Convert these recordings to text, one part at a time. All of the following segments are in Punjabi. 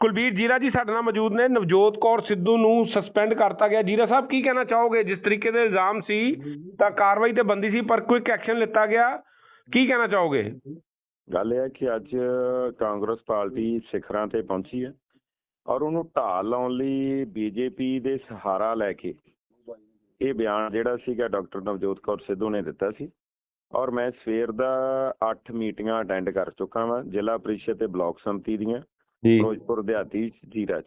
ਕੁਲਬੀਰ ਜੀਰਾ ਜੀ ਸਾਡੇ ਨਾਲ ਮੌਜੂਦ ਨੇ। ਨਵਜੋਤ ਕੌਰ ਸਿੱਧੂ ਨੂੰ ਸਸਪੈਂਡ ਕਰਤਾ ਗਿਆ। ਜੀਰਾ ਸਾਹਿਬ, ਕੀ ਕਹਿਣਾ ਚਾਹੋਗੇ? ਜਿਸ ਤਰੀਕੇ ਦੇ ਇਲਜ਼ਾਮ ਸੀ, ਤਾਂ ਕਾਰਵਾਈ ਤੇ ਬੰਦੀ ਸੀ, ਪਰ ਕੁਇਕ ਐਕਸ਼ਨ ਲਿੱਤਾ ਗਿਆ। ਕੀ ਕਹਿਣਾ ਚਾਹੋਗੇ? ਗੱਲ ਇਹ ਹੈ ਕਿ ਅੱਜ ਕਾਂਗਰਸ ਪਾਰਟੀ ਸਿਖਰਾਂ ਤੇ ਪਹੁੰਚੀ ਹੈ ਔਰ ਉਹਨੂੰ ਢਾਲ ਲਾਉਣ ਲਈ ਬੀਜੇਪੀ ਦੇ ਸਹਾਰਾ ਲੈ ਕੇ ਇਹ ਬਿਆਨ ਜਿਹੜਾ ਸੀਗਾ ਡਾਕਟਰ ਨਵਜੋਤ ਕੌਰ ਸਿੱਧੂ ਨੇ ਦਿੱਤਾ ਸੀ। ਔਰ ਮੈਂ ਸਵੇਰ ਦਾ 8 ਮੀਟਿੰਗਾਂ ਅਟੈਂਡ ਕਰ ਚੁੱਕਾ ਹਾਂ ਜ਼ਿਲ੍ਹਾ ਪ੍ਰੀਸ਼ਦ ਤੇ ਬਲਾਕ ਸੰਮਤੀ ਦੀਆਂ। ਫਿਰੋਜ਼ਪੁਰ ਦਿਹਾਤੀ ਜੀਰਾ ਚ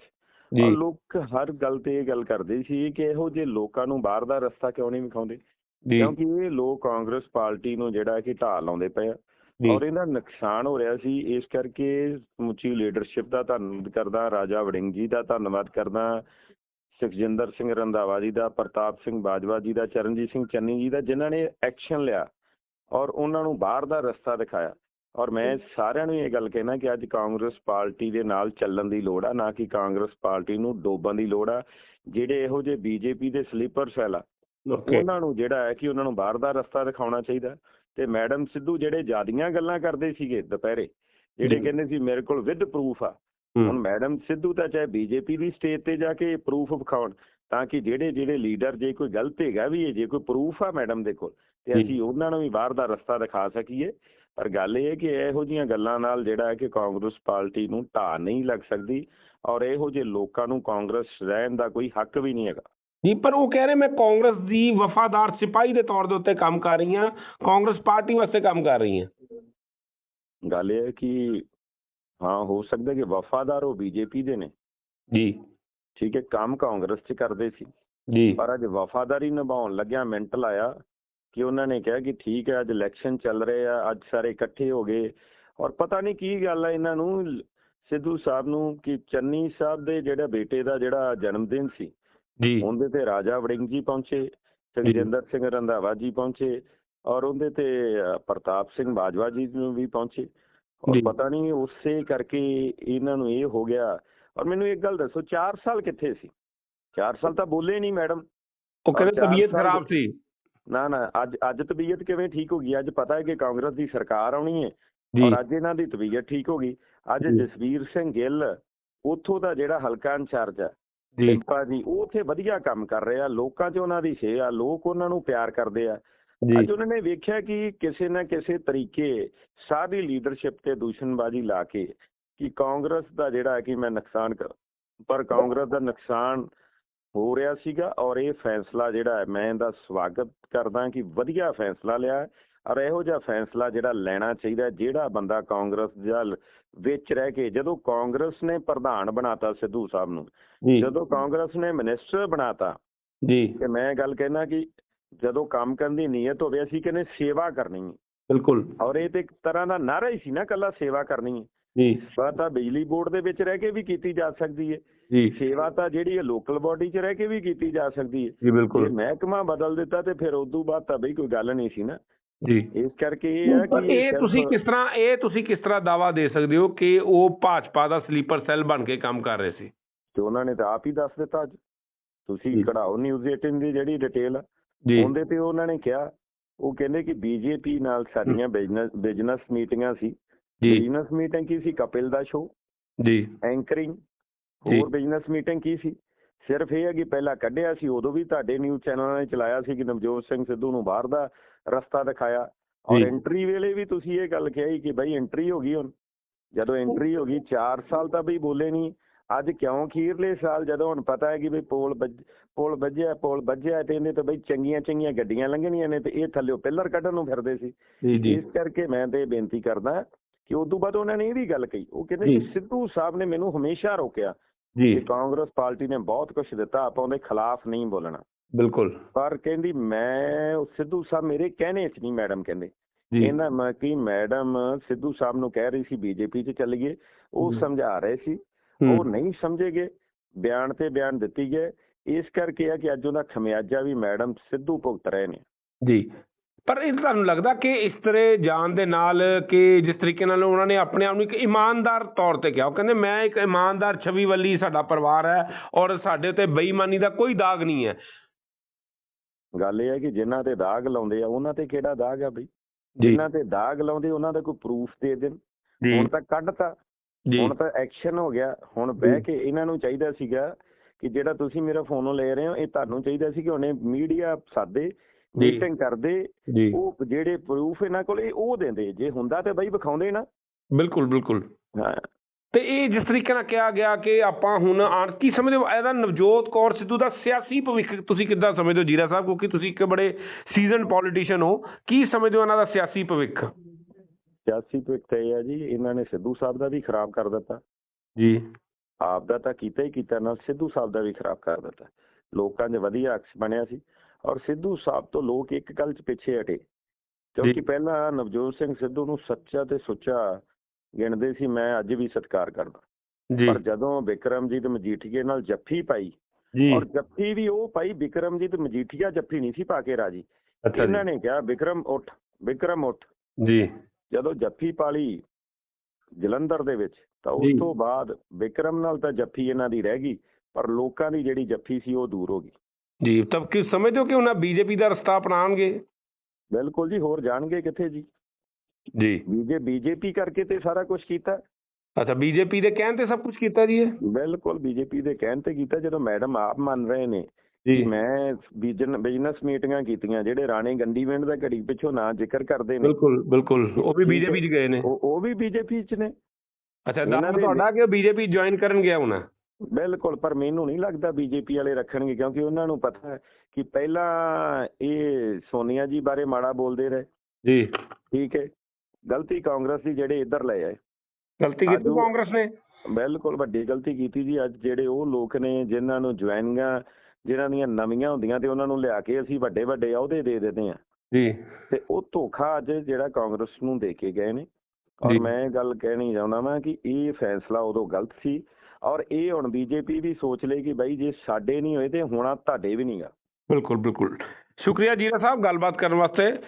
ਜੀ ਲੋਕ ਹਰ ਗੱਲ ਤੇ ਇਹ ਗੱਲ ਕਰਦੇ ਸੀ ਕਿ ਇਹੋ ਜਿਹੇ ਲੋਕਾਂ ਨੂੰ ਬਾਹਰ ਦਾ ਰਸਤਾ ਕਿਉਂ ਨਹੀਂ ਵਿਖਾਉਂਦੇ? ਜੀ। ਕਿਉਂਕਿ ਇਹ ਲੋਕ ਕਾਂਗਰਸ ਪਾਰਟੀ ਨੂੰ ਜਿਹੜਾ ਕਿ ਢਾਹ ਲਾਉਂਦੇ ਪਏ ਆ। ਜੀ। ਔਰ ਇਹਦਾ ਨੁਕਸਾਨ ਹੋ ਰਿਹਾ ਸੀ ਇਸ ਕਰਕੇ ਸਮੁੱਚੀ ਲੀਡਰਸ਼ਿਪ ਦਾ ਧੰਨਵਾਦ ਕਰਦਾ ਰਾਜਾ ਵੜਿੰਗ ਜੀ ਦਾ ਧੰਨਵਾਦ ਕਰਦਾ ਸੁਖਜਿੰਦਰ ਸਿੰਘ ਰੰਧਾਵਾ ਜੀ ਦਾ ਪ੍ਰਤਾਪ ਸਿੰਘ ਬਾਜਵਾ ਜੀ ਦਾ ਚਰਨਜੀਤ ਸਿੰਘ ਚੰਨੀ ਜੀ ਦਾ ਜਿਨ੍ਹਾਂ ਨੇ ਐਕਸ਼ਨ ਲਿਆ। ਔਰ ਉਹਨਾਂ ਨੂੰ ਬਾਹਰ ਦਾ ਰਸਤਾ ਦਿਖਾਇਆ। ਔਰ ਮੈਂ ਸਾਰਿਆਂ ਨੂੰ ਇਹ ਗੱਲ ਕਹਿਣਾ ਕਿ ਅੱਜ ਕਾਂਗਰਸ ਪਾਰਟੀ ਦੇ ਨਾਲ ਚੱਲਣ ਦੀ ਲੋੜ ਆ ਨਾ ਕਿ ਕਾਂਗਰਸ ਪਾਰਟੀ ਨੂੰ ਡੋਬਣ ਦੀ ਲੋੜ ਆ ਜਿਹੜੇ ਇਹੋ ਜਿਹੇ ਬੀਜੇਪੀ ਦੇ ਸਲੀਪਰ ਸੈੱਲ ਆ ਉਹਨਾਂ ਨੂੰ ਜਿਹੜਾ ਹੈ ਕਿ ਉਹਨਾਂ ਨੂੰ ਬਾਹਰ ਦਾ ਰਸਤਾ ਦਿਖਾਉਣਾ ਚਾਹੀਦਾ ਤੇ ਮੈਡਮ ਸਿੱਧੂ ਜਿਹੜੇ ਜਿਆਦੀਆਂ ਗੱਲਾਂ ਕਰਦੇ ਸੀਗੇ ਦੁਪਹਿਰੇ ਜਿਹੜੇ। ਕਹਿੰਦੇ ਸੀ ਮੇਰੇ ਕੋਲ ਵਿਦ ਪ੍ਰੂਫ ਆ। ਹੁਣ ਮੈਡਮ ਸਿੱਧੂ ਤਾਂ ਚਾਹੇ ਬੀਜੇਪੀ ਦੀ ਸਟੇਜ ਤੇ ਜਾ ਕੇ ਪ੍ਰੂਫ ਵਿਖਾਉਣ ਤਾਂ ਕਿ ਜਿਹੜੇ ਜਿਹੜੇ ਲੀਡਰ ਜੇ ਕੋਈ ਗਲਤ ਹੈਗਾ ਵੀ ਹੈ ਜੇ ਕੋਈ ਪ੍ਰੂਫ ਆ ਮੈਡਮ ਦੇ ਕੋਲ ਤੇ। ਅਸੀਂ ਉਹਨਾਂ ਨੂੰ ਵੀ ਬਾਹਰ ਦਾ ਰਸਤਾ ਦਿਖਾ ਸਕੀਏ ਪਰ ਗੱਲ ਇਹ ਹੈ ਕਿ ਇਹੋ ਜੀਆਂ ਗੱਲਾਂ ਨਾਲ ਜਿਹੜਾ ਹੈ ਕਿ ਕਾਂਗਰਸ ਪਾਰਟੀ ਨੂੰ ਢਾਹ ਨਹੀਂ ਲੱਗ ਸਕਦੀ ਔਰ ਇਹੋ ਜਿਹੇ ਲੋਕਾਂ ਨੂੰ ਕਾਂਗਰਸ ਰਹਿਣ ਦਾ ਕੋਈ ਹੱਕ ਵੀ ਨਹੀਂ ਹੈਗਾ। ਜੀ ਪਰ ਉਹ ਕਹਿ ਰਹੇ ਮੈਂ ਕਾਂਗਰਸ ਦੀ ਵਫਾਦਾਰ ਸਿਪਾਹੀ ਦੇ ਤੌਰ ਦੇ ਉੱਤੇ ਕੰਮ ਕਰ ਰਹੀ ਹਾਂ ਕਾਂਗਰਸ ਪਾਰਟੀ ਵਾਸਤੇ ਕੰਮ ਕਰ ਰਹੀ ਹਾਂ। ਗੱਲ ਇਹ ਹੈ ਕਿ ਹਾਂ ਹੋ ਸਕਦਾ ਕਿ ਵਫਾਦਾਰ ਉਹ ਬੀਜੇਪੀ ਦੇ ਨੇ। ਜੀ। ਠੀਕ ਹੈ ਕੰਮ ਕਾਂਗਰਸ 'ਚ ਕਰਦੇ ਸੀ। ਜੀ। ਪਰ ਅੱਜ ਵਫਾਦਾਰੀ ਨਿਭਾਉਣ ਲੱਗਿਆ ਮਿੰਟ ਲਾਇਆ। ਕਿ ਉਹਨਾਂ ਨੇ ਕਿਹਾ ਕਿ ਠੀਕ ਹੈ ਅੱਜ ਇਲੈਕਸ਼ਨ ਚੱਲ ਰਹੇ ਆ ਅੱਜ ਸਾਰੇ ਇਕੱਠੇ ਹੋ ਗਏ। ਔਰ ਪਤਾ ਨਹੀਂ ਕੀ ਗੱਲ ਆ ਇਹਨਾਂ ਨੂੰ ਸਿੱਧੂ ਸਾਹਿਬ ਨੂੰ ਕਿ ਚੰਨੀ ਸਾਹਿਬ ਦੇ ਜਿਹੜੇ ਬੇਟੇ ਦਾ ਜਿਹੜਾ ਜਨਮ ਦਿਨ ਸੀ ਜੀ। ਉਹਦੇ ਤੇ ਰਾਜਾ ਵੜਿੰਗ ਜੀ। ਪਹੁੰਚੇ ਸੁਖਜਿੰਦਰ ਸਿੰਘ ਰੰਧਾਵਾ ਜੀ ਪਹੁੰਚੇ ਔਰ ਉਹਦੇ ਤੇ ਪ੍ਰਤਾਪ ਸਿੰਘ ਬਾਜਵਾ ਜੀ ਨੂੰ ਵੀ ਪਹੁੰਚੇ। ਔਰ। ਪਤਾ ਨਹੀਂ ਉਸੇ ਕਰਕੇ ਇਹਨਾਂ ਨੂੰ ਇਹ ਹੋ ਗਿਆ। ਔਰ ਮੈਨੂੰ ਇੱਕ ਗੱਲ ਦੱਸੋ 4 ਸਾਲ ਕਿੱਥੇ ਸੀ? 4 ਸਾਲ ਤਾਂ ਬੋਲੇ ਨਹੀਂ ਮੈਡਮ। ਉਹ ਕਹਿੰਦੇ ਤਬੀਅਤ ਖਰਾਬ ਸੀ। ਨਾ ਨਾ ਅੱਜ ਅੱਜ ਤਬੀਅਤ ਕਿਵੇਂ ਠੀਕ ਹੋ ਗਈ? ਅੱਜ ਪਤਾ ਹੈ ਕਿ ਕਾਂਗਰਸ ਦੀ ਸਰਕਾਰ ਆਉਣੀ ਹੈ ਔਰ ਅੱਜ ਇਹਨਾਂ ਦੀ ਤਬੀਅਤ ਠੀਕ ਹੋ ਗਈ। ਅੱਜ। ਜਸਵੀਰ ਸਿੰਘ ਗਿੱਲ ਉੱਥੋਂ ਦਾ ਜਿਹੜਾ ਹਲਕਾ ਇੰਚਾਰਜ ਹੈ ਪਿੰਪਾ ਜੀ ਉਹ ਉੱਥੇ ਵਧੀਆ ਕੰਮ ਕਰ ਰਹੇ। ਆ ਲੋਕਾਂ 'ਚ ਉਹਨਾਂ ਦੀ ਸੇ ਆ ਲੋਕ ਉਹਨਾਂ ਨੂੰ ਪਿਆਰ ਕਰਦੇ ਆ। ਅੱਜ ਉਹਨਾਂ ਨੇ ਵੇਖਿਆ ਕਿ ਕਿਸੇ ਨਾ ਕਿਸੇ ਤਰੀਕੇ ਸਾਰੀ ਲੀਡਰਸ਼ਿਪ ਤੇ ਦੂਸ਼ਣਬਾਜ਼ੀ ਲਾ ਕੇ ਕਿ ਕਾਂਗਰਸ ਦਾ ਜਿਹੜਾ ਹੈ ਕਿ ਮੈਂ ਨੁਕਸਾਨ ਕਰ ਪਰ ਕਾਂਗਰਸ ਦਾ ਨੁਕਸਾਨ ਹੋ ਰਿਹਾ ਸੀਗਾ ਔਰ ਇਹ ਫੈਸਲਾ ਜਿਹੜਾ ਹੈ ਮੈਂ ਇਹਦਾ ਸਵਾਗਤ ਕਰਦਾ ਕਿ ਵਧੀਆ ਫੈਸਲਾ ਲਿਆ ਔਰ ਇਹੋ ਜਿਹਾ ਫੈਸਲਾ ਜਿਹੜਾ ਲੈਣਾ ਚਾਹੀਦਾ ਜਿਹੜਾ ਬੰਦਾ ਕਾਂਗਰਸ ਦਾ ਲ- ਵਿੱਚ ਰਹਿ ਕੇ ਜਦੋਂ ਕਾਂਗਰਸ ਨੇ ਪ੍ਰਧਾਨ ਬਣਾਤਾ ਸਿੱਧੂ ਸਾਹਿਬ ਨੂੰ ਜਦੋਂ ਕਾਂਗਰਸ ਨੇ ਮਿਨਿਸਟਰ ਬਣਾਤਾ ਜੀ। ਕਿ ਮੈਂ ਗੱਲ ਕਹਿਣਾ ਕਿ ਜਦੋਂ ਕੰਮ ਕਰਨ ਦੀ ਨੀਅਤ ਹੋਵੇ ਅਸੀਂ ਕਹਿੰਦੇ ਸੇਵਾ ਕਰਨੀ ਹੈ। ਬਿਲਕੁਲ। ਔਰ ਇਹ ਤੇ ਇੱਕ ਤਰ੍ਹਾਂ ਦਾ ਨਾਰਾ ਹੀ ਸੀ ਨਾ ਕੱਲਾ ਸੇਵਾ ਕਰਨੀ ਹੈ। ਜੀ। ਸੇਵਾ ਤਾਂ ਬਿਜਲੀ ਬੋਰਡ ਦੇ ਵਿੱਚ ਰਹਿ ਕੇ ਵੀ ਕੀਤੀ ਜਾ ਸਕਦੀ ਹੈ। ਜੀ। ਸੇਵਾ ਤਾਂ ਜਿਹੜੀ ਹੈ ਲੋਕਲ ਬਾਡੀ 'ਚ ਰਹਿ ਕੇ ਵੀ ਕੀਤੀ ਜਾ ਸਕਦੀ ਹੈ। ਜੀ ਜੇ ਬਿਲਕੁਲ ਮਹਿਕਮਾ ਬਦਲ ਦਿੱਤਾ ਤੇ ਫਿਰ ਉਦੋਂ ਬਾਅਦ ਤਾਂ ਬਈ ਕੋਈ ਗੱਲ ਨਹੀਂ ਸੀ ਨਾ। ਜੀ। ਇਸ ਕਰਕੇ ਇਹ ਹੈ ਕਿ ਇਹ ਤੁਸੀਂ ਕਿਸ ਤਰ੍ਹਾਂ ਇਹ ਤੁਸੀਂ ਕਿਸ ਤਰ੍ਹਾਂ ਦਾਵਾ ਦੇ ਸਕਦੇ ਹੋ ਕਿ ਉਹ ਭਾਜਪਾ ਦਾ ਸਲੀਪਰ ਸੈੱਲ ਬਣ ਕੇ ਕੰਮ ਕਰ ਰਹੇ ਸੀ? ਤੇ ਉਹਨਾਂ ਨੇ ਤਾਂ ਆਪ ਹੀ ਦੱਸ ਦਿੱਤਾ ਅੱਜ। ਤੁਸੀਂ ਜੀ। ਕਢਾਓ ਨਿਊਜ਼ 18 ਦੀ ਜਿਹੜੀ ਡਿਟੇਲ ਜੀ। ਉਹਦੇ ਤੇ ਉਹਨਾਂ ਨੇ ਕਿਹਾ ਉਹ ਕਹਿੰਦੇ ਕਿ ਬੀਜੇਪੀ ਨਾਲ ਸਾਡੀਆਂ ਬਿਜ਼ਨਸ ਬਿਜ਼ਨਸ ਮੀਟਿੰਗਾਂ ਸੀ। ਜੀ। ਬਿਜ਼ਨਸ ਮੀਟਿੰਗ ਕੀ ਸੀ? ਕਪਿਲ ਦਾ ਸ਼ੋਅ ਜੀ। ਐਂਕਰਿੰਗ ਜੀ। ਹੋਰ ਬਿਜ਼ਨਸ ਮੀਟਿੰਗ ਕੀ ਸੀ? ਸਿਰਫ ਇਹ ਹੈ ਕਿ ਪਹਿਲਾਂ ਕੱਢਿਆ ਸੀ ਉਦੋਂ ਵੀ ਤੁਹਾਡੇ ਨਿਊਜ਼ ਚੈਨਲਾਂ ਨੇ ਚਲਾਇਆ ਸੀ ਕਿ ਨਵਜੋਤ ਸਿੰਘ ਸਿੱਧੂ ਨੂੰ ਬਾਹਰ ਦਾ ਰਸਤਾ ਦਿਖਾਇਆ। ਔਰ। ਐਂਟਰੀ ਵੇਲੇ ਵੀ ਤੁਸੀਂ ਇਹ ਗੱਲ ਕਹੀ ਕਿ ਬਈ ਐਂਟਰੀ ਹੋ ਗਈ ਹੁਣ। ਜਦੋਂ ਐਂਟਰੀ ਹੋ ਗਈ 4 ਸਾਲ ਤਾਂ ਬਈ ਬੋਲੇ ਨਹੀਂ ਅੱਜ ਕਿਉਂ ਖੀਰਲੇ ਸਾਲ? ਜਦੋਂ ਹੁਣ ਪਤਾ ਹੈ ਕਿ ਬਈ ਪੋਲ ਪੋਲ ਵੱਜਿਆ ਪੋਲ ਵੱਜਿਆ ਤੇ ਇਹਨੇ ਤਾਂ ਬਈ ਚੰਗੀਆਂ ਚੰਗੀਆਂ ਗੱਡੀਆਂ ਲੰਘਣੀਆਂ ਨੇ ਤੇ ਇਹ ਥੱਲੇ ਪਿੱਲਰ ਕੱਢਣ ਨੂੰ ਫਿਰਦੇ ਸੀ। ਇਸ ਕਰਕੇ ਮੈਂ ਤੇ ਬੇਨਤੀ ਕਰਦਾ ਕਿ ਉਸ ਤੋਂ ਬਾਅਦ ਉਹਨਾਂ ਨੇ ਇਹ ਵੀ ਗੱਲ ਕਹੀ। ਉਹ ਕਹਿੰਦੇ। ਕਿ ਸਿੱਧੂ ਸਾਹਿਬ ਨੇ ਮੈਨੂੰ ਹਮੇਸ਼ਾ ਰੋਕਿਆ ਜੀ। ਕਿ ਕਾਂਗਰਸ ਪਾਰਟੀ ਨੇ ਬਹੁਤ ਕੁਝ ਦਿੱਤਾ ਆਪਾਂ ਉਹਦੇ ਖਿਲਾਫ ਨਹੀਂ ਬੋਲਣਾ। ਬਿਲਕੁਲ। ਪਰ ਕਹਿੰਦੀ ਮੈਂ ਉਹ ਸਿੱਧੂ ਸਾਹਿਬ ਮੇਰੇ ਕਹਿਣੇ 'ਚ ਨਹੀਂ ਮੈਡਮ ਕਹਿੰਦੇ। ਇਹਨਾਂ ਮੈਂ ਕਿ ਮੈਡਮ ਸਿੱਧੂ ਸਾਹਿਬ ਨੂੰ ਕਹਿ ਰਹੀ ਸੀ ਬੀਜੇਪੀ 'ਚ ਚੱਲ ਗਏ ਉਹ। ਸਮਝਾ ਰਹੇ ਸੀ। ਉਹ ਨਹੀਂ ਸਮਝੇਗੇ ਬਿਆਨ ਤੇ ਬਿਆਨ ਦਿੱਤੀ ਗਏ। ਇਸ ਕਰਕੇ ਆ ਕਿ ਅੱਜ ਉਹਦਾ ਖਮਿਆਜਾ ਵੀ ਮੈਡਮ ਸਿੱਧੂ ਭੁਗਤ ਰਹੇ ਨੇ। ਜੀ। ਪਰ ਇਹ ਤੁਹਾਨੂੰ ਲੱਗਦਾ ਕਿ ਇਸ ਤਰ੍ਹਾਂ ਜਾਣ ਦੇ ਨਾਲ ਕਿ ਜਿਸ ਤਰੀਕੇ ਨਾਲ ਉਹਨਾਂ ਨੇ ਆਪਣੇ ਆਪ ਨੂੰ ਇੱਕ ਇਮਾਨਦਾਰ ਤੌਰ ਤੇ ਕਿਹਾ ਉਹ ਕਹਿੰਦੇ ਮੈਂ ਇੱਕ ਇਮਾਨਦਾਰ ਛਵੀ ਵੱਲੀ ਸਾਡਾ ਪਰਿਵਾਰ ਹੈ ਔਰ ਸਾਡੇ ਤੇ ਬੇਈਮਾਨੀ ਦਾ ਕੋਈ ਦਾਗ ਨਹੀਂ ਹੈ। ਗੱਲ ਇਹ ਹੈ ਕਿ ਜਿਨ੍ਹਾਂ ਤੇ ਦਾਗ ਲਾਉਂਦੇ ਆ ਉਹਨਾਂ ਤੇ ਕਿਹੜਾ ਦਾਗ ਆ ਬਈ? ਜਿਨ੍ਹਾਂ ਤੇ ਦਾਗ ਲਾਉਂਦੇ ਉਹਨਾਂ ਦਾ ਕੋਈ ਪ੍ਰੂਫ ਦੇ ਦੇਣ। ਹੁਣ ਤਾਂ ਕੱਢਤਾ। ਹੁਣ ਤਾਂ ਐਕਸ਼ਨ ਹੋ ਗਿਆ। ਹੁਣ ਬਹਿ। ਕੇ ਇਹਨਾਂ ਨੂੰ ਚਾਹੀਦਾ ਸੀਗਾ ਕਿ ਜਿਹੜਾ ਤੁਸੀਂ ਮੇਰਾ ਫੋਨੋਂ ਲੈ ਰਹੇ ਹੋ ਇਹ ਤੁਹਾਨੂੰ ਚਾਹੀਦਾ ਸੀ ਕਿ ਉਹਨੇ ਮੀਡੀਆ ਸਾਦੇ। ਮੀਟਿੰਗ ਕਰਦੇ ਉਹ ਜਿਹੜੇ ਪ੍ਰੂਫ ਇਹਨਾਂ ਕੋਲੇ ਉਹ ਦਿੰਦੇ। ਜੇ ਹੁੰਦਾ ਤੇ ਬਈ ਵਿਖਾਉਂਦੇ ਨਾ। ਬਿਲਕੁਲ ਬਿਲਕੁਲ। ਹਾਂ। ਤੇ ਇਹ ਜਿਸ ਤਰੀਕੇ ਨਾਲ ਕਿਹਾ ਗਿਆ ਕਿ ਆਪਾਂ ਹੁਣ ਆਣ ਕੀ ਸਮਝਦੇ ਹੋ ਇਹਦਾ ਨਵਜੋਤ ਕੌਰ ਸਿੱਧੂ ਦਾ ਸਿਆਸੀ ਭਵਿੱਖ ਤੁਸੀਂ ਕਿੱਦਾਂ ਸਮਝਦੇ ਹੋ ਜੀਰਾ ਸਾਹਿਬ? ਕਿਉਂਕਿ ਤੁਸੀਂ ਇੱਕ ਬੜੇ ਸੀਜ਼ਨਡ ਪੋਲੀਟੀਸ਼ੀਅਨ ਹੋ। ਕੀ ਸਮਝਦੇ ਹੋ ਇਹਨਾਂ ਦਾ ਸਿਆਸੀ ਭਵਿੱਖ? ਸਿਆਸੀ ਭਵਿੱਖ ਤਾਂ ਇਹ ਆ ਜੀ ਇਹਨਾਂ ਨੇ ਸਿੱਧੂ ਸਾਹਿਬ ਦਾ ਵੀ ਖਰਾਬ ਕਰ ਦਿੱਤਾ। ਜੀ। ਆਪ ਦਾ ਤਾਂ ਕੀਤਾ ਹੀ ਕੀਤਾ ਨਾਲ ਸਿੱਧੂ ਸਾਹਿਬ ਦਾ ਵੀ ਖਰਾਬ ਕਰ ਦਿੱਤਾ। ਲੋਕਾਂ 'ਚ ਵਧੀਆ ਅਕਸ ਬਣਿਆ ਸੀ। ਔਰ ਸਿੱਧੂ ਸਾਹਿਬ ਤੋਂ ਲੋਕ ਇੱਕ ਗੱਲ 'ਚ ਪਿੱਛੇ ਹਟੇ। ਕਿਉਂਕਿ। ਪਹਿਲਾਂ ਨਵਜੋਤ ਸਿੰਘ ਸਿੱਧੂ ਨੂੰ ਸੱਚਾ ਤੇ ਸੁੱਚਾ ਗਿਣਦੇ ਸੀ ਮੈਂ ਅੱਜ ਵੀ ਸਤਿਕਾਰ ਕਰਦਾ। ਜੀ। ਪਰ ਜਦੋਂ ਵਿਕਰਮਜੀਤ ਮਜੀਠੀਏ ਨਾਲ ਜੱਫੀ ਪਾਈ ਔਰ ਜੱਫੀ ਵੀ ਉਹ ਪਾਈ ਵਿਕਰਮਜੀਤ ਮਜੀਠੀਆ ਜੱਫੀ ਨਹੀਂ ਸੀ ਪਾ ਕੇ ਰਾਜੀ। ਇਹਨਾਂ ਨੇ ਕਿਹਾ ਵਿਕਰਮ ਉੱਠ ਵਿਕਰਮ ਉੱਠ। ਜੀ। ਜਦੋਂ ਜੱਫੀ ਪਾਲੀ ਜਲੰਧਰ ਦੇ ਵਿੱਚ ਤਾਂ ਉਸ। ਤੋਂ ਬਾਅਦ ਵਿਕਰਮ ਨਾਲ ਤਾਂ ਜੱਫੀ ਇਹਨਾਂ ਦੀ ਰਹਿ ਗਈ ਪਰ ਲੋਕਾਂ ਦੀ ਜਿਹੜੀ ਜੱਫੀ ਸੀ ਉਹ ਦੂਰ ਹੋ ਗਈ। ਜੀ ਤਾਂ ਕੀ ਸਮਝਦੇ ਹੋ ਕਿ ਉਹਨਾਂ ਬੀਜੇਪੀ ਦਾ ਰਸਤਾ ਅਪਣਾਉਣਗੇ? ਬਿਲਕੁਲ ਜੀ ਹੋਰ ਜਾਣਗੇ ਕਿੱਥੇ ਜੀ? ਜੀ। ਬੀਜੇ ਬੀਜੇਪੀ ਕਰਕੇ ਤੇ ਸਾਰਾ ਕੁਝ ਕੀਤਾ। ਅੱਛਾ ਬੀਜੇਪੀ ਦੇ ਕਹਿਣ ਤੇ ਸਭ ਕੁਝ ਕੀਤਾ ਜੀ ਇਹ? ਬਿਲਕੁਲ ਬੀਜੇਪੀ ਦੇ ਕਹਿਣ ਤੇ ਕੀਤਾ ਜਦੋਂ ਮੈਡਮ ਆਪ ਮੰਨ ਰਹੇ ਨੇ ਜੀ। ਮੈਂ ਬਿਜ਼ਨਸ ਮੀਟਿੰਗਾਂ ਕੀਤੀਆਂ ਜਿਹੜੇ ਰਾਣੇ ਗੰਡੀਵਿੰਡ ਦਾ ਘੜੀ ਪਿੱਛੋਂ ਨਾਂ ਜ਼ਿਕਰ ਕਰਦੇ ਨੇ। ਬਿਲਕੁਲ ਬਿਲਕੁਲ ਉਹ ਵੀ। ਬੀਜੇਪੀ 'ਚ ਗਏ ਨੇ। ਉਹ ਵੀ ਬੀਜੇਪੀ ਚ ਨੇ। ਅੱਛਾ ਤੁਹਾਡਾ ਕਿ ਬੀਜੇਪੀ ਜੁਆਇਨ ਕਰਨ ਗਿਆ ਹੁਣ? ਬਿਲਕੁਲ ਪਰ ਮੈਨੂੰ ਨਹੀਂ ਲੱਗਦਾ ਬੀਜੇਪੀ ਵਾਲੇ ਰੱਖਣਗੇ ਕਿਉਂਕਿ ਉਹਨਾਂ ਨੂੰ ਪਤਾ ਹੈ ਕਿ ਪਹਿਲਾਂ ਇਹ ਸੋਨੀਆ ਜੀ ਬਾਰੇ ਮਾੜਾ ਬੋਲਦੇ ਰਹੇ। ਜੀ। ਠੀਕ ਹੈ। ਗਲਤੀ ਕਾਂਗਰਸ ਦੀ ਜਿਹੜੇ ਇੱਧਰ ਲੈ ਆਏ। ਗਲਤੀ ਕੀਤੀ। ਕਾਂਗਰਸ ਨੇ? ਬਿਲਕੁਲ ਵੱਡੀ ਗਲਤੀ ਕੀਤੀ ਜੀ। ਅੱਜ ਜਿਹੜੇ ਉਹ ਲੋਕ ਨੇ ਜਿਨ੍ਹਾਂ ਨੂੰ ਜੁਆਇਨਿੰਗਾਂ ਜਿਨ੍ਹਾਂ ਦੀਆਂ ਨਵੀਆਂ ਹੁੰਦੀਆਂ ਤੇ ਉਹਨਾਂ ਨੂੰ ਲਿਆ ਕੇ ਅਸੀਂ ਵੱਡੇ ਵੱਡੇ ਅਹੁਦੇ ਦੇ ਦਿੰਦੇ ਆ ਜੀ। ਤੇ ਉਹ ਧੋਖਾ ਅੱਜ ਜਿਹੜਾ ਕਾਂਗਰਸ ਨੂੰ ਦੇ ਕੇ ਗਏ ਨੇ। ਔਰ। ਮੈਂ ਇਹ ਗੱਲ ਕਹਿਣੀ ਚਾਹੁੰਦਾ ਵਾਂ ਕਿ ਇਹ ਫੈਸਲਾ ਉਦੋਂ ਗਲਤ ਸੀ ਔਰ ਇਹ ਹੁਣ ਬੀਜੇਪੀ ਵੀ ਸੋਚ ਲਈ ਕਿ ਬਾਈ ਜੇ ਸਾਡੇ ਨਹੀਂ ਹੋਏ ਤੇ ਹੋਣਾ ਤੁਹਾਡੇ ਵੀ ਨਹੀਂਗਾ ਬਿਲਕੁਲ ਬਿਲਕੁਲ। ਸ਼ੁਕਰੀਆ ਜੀਰਾ ਸਾਹਿਬ ਗੱਲਬਾਤ ਕਰਨ ਵਾਸਤੇ।